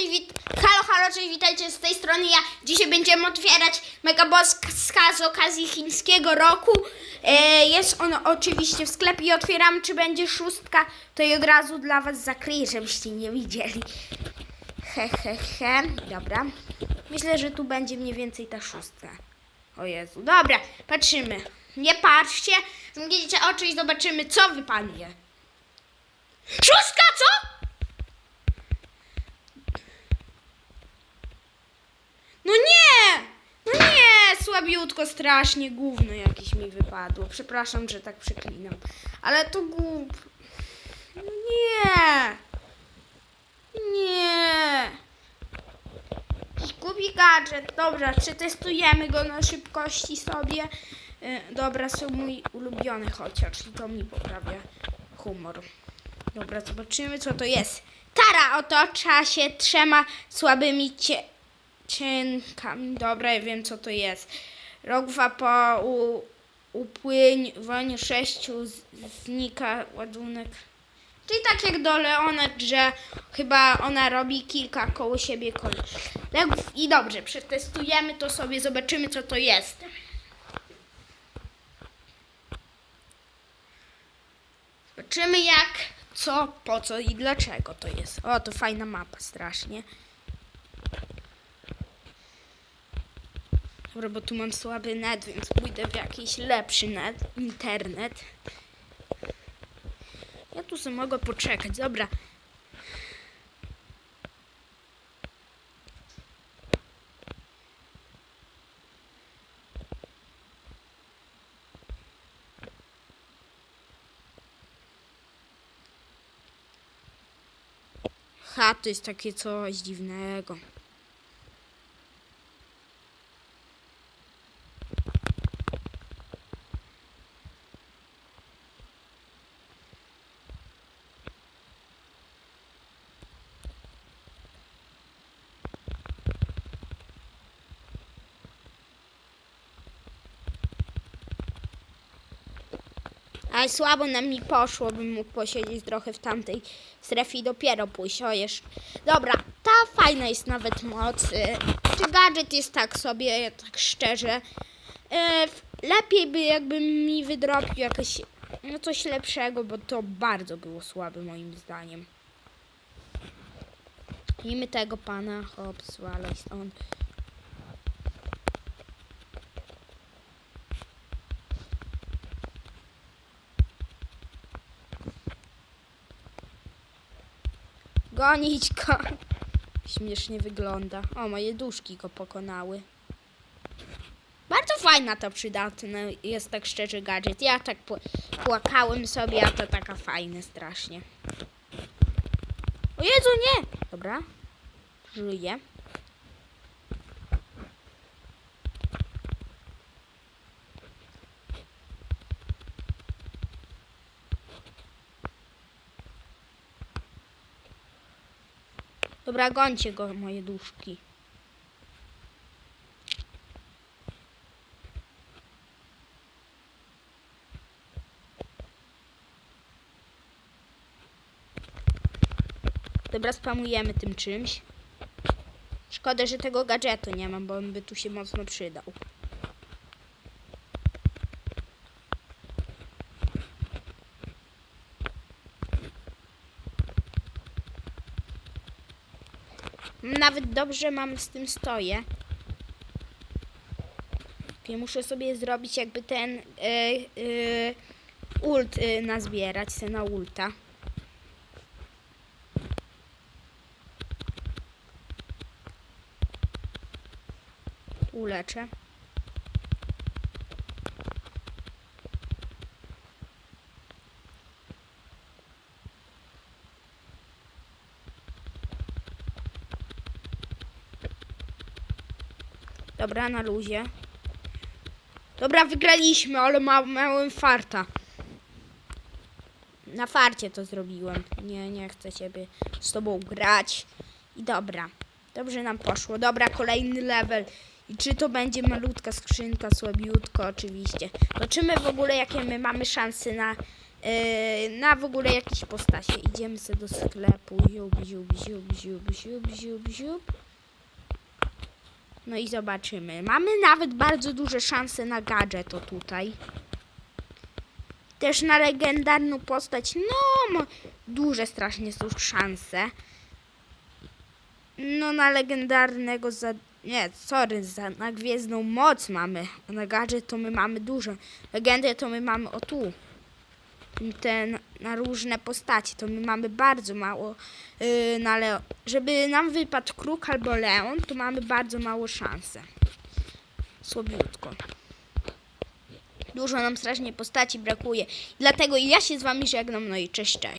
cześć, wit... halo, halo, cześć, witajcie z tej strony ja. Dzisiaj będziemy otwierać Megaboska z okazji chińskiego roku. E, jest on oczywiście w sklepie i otwieramy, czy będzie szóstka, to i od razu dla was zakryję, żebyście nie widzieli. He, he, he, dobra. Myślę, że tu będzie mniej więcej ta szóstka. O Jezu, dobra, patrzymy. Nie patrzcie, zamknijcie oczy i zobaczymy, co wypadnie. Szóstka, co? No nie! No nie! Słabiutko, strasznie, gówno jakieś mi wypadło. Przepraszam, że tak przeklinam. Ale to głup. No nie! Nie! Jakiś głupi gadżet. Dobra, przetestujemy go na szybkości sobie. E, Dobra, są mój ulubiony chociaż i to mi poprawia humor. Dobra, zobaczymy co to jest. Tara otocza się trzema słabymi cie cienkami. Dobra, ja wiem co to jest. Rok dwa po u, upływaniu sześciu z, znika ładunek. Czyli tak jak do Leonet, że chyba ona robi kilka koło siebie kolegów. I dobrze, przetestujemy to sobie, zobaczymy co to jest. Zobaczymy jak, co, po co i dlaczego to jest. O, to fajna mapa strasznie. Dobra, bo tu mam słaby net, więc pójdę w jakiś lepszy net, internet. Ja tu sobie mogę poczekać, dobra. Ha, to jest takie coś dziwnego. Ale słabo nam mi poszło, bym mógł posiedzieć trochę w tamtej strefie i dopiero pójść. O, jeszcze. Dobra, ta fajna jest nawet moc. y, Czy gadżet jest tak sobie, tak szczerze. Y, Lepiej by jakby mi wydrobił jakieś no coś lepszego, bo to bardzo było słabe moim zdaniem. I my tego pana, hop, zwalaj stąd. Gonić go. Śmiesznie wygląda. O, moje duszki go pokonały. Bardzo fajna to przydatna jest tak szczerze gadżet. Ja tak pł- płakałem sobie, a to taka fajna strasznie. O Jezu, nie! Dobra. Żyję. Dobra, gońcie go, moje duszki. Dobra, spamujemy tym czymś. Szkoda, że tego gadżetu nie mam, bo on by tu się mocno przydał. Nawet dobrze mam z tym stoję. Muszę sobie zrobić jakby ten y, y, ult y, nazbierać se na ulta. Uleczę. Dobra, na luzie. Dobra, wygraliśmy, ale ma, małem farta. Na farcie to zrobiłem. Nie, nie chcę ciebie z tobą grać. I dobra. Dobrze nam poszło. Dobra, kolejny level. I czy to będzie malutka skrzynka, słabiutko oczywiście. Zobaczymy w ogóle, jakie my mamy szanse na Yy, na w ogóle jakieś postacie. Idziemy sobie do sklepu. Ziub, ziub, ziub, ziub, ziub, ziub, ziub. No i zobaczymy. Mamy nawet bardzo duże szanse na gadżet o tutaj. Też na legendarną postać. No, duże strasznie są szanse. No na legendarnego za... Nie, sorry, za, na gwiezdną moc mamy. Na gadżet to my mamy dużo. Legendę to my mamy o tu. Te na, różne postacie to my mamy bardzo mało. Yy, na Leo... Żeby nam wypadł kruk albo leon, to mamy bardzo mało szanse. Słabiutko. Dużo nam strasznie postaci brakuje. Dlatego ja się z wami żegnam, no i cześć, cześć.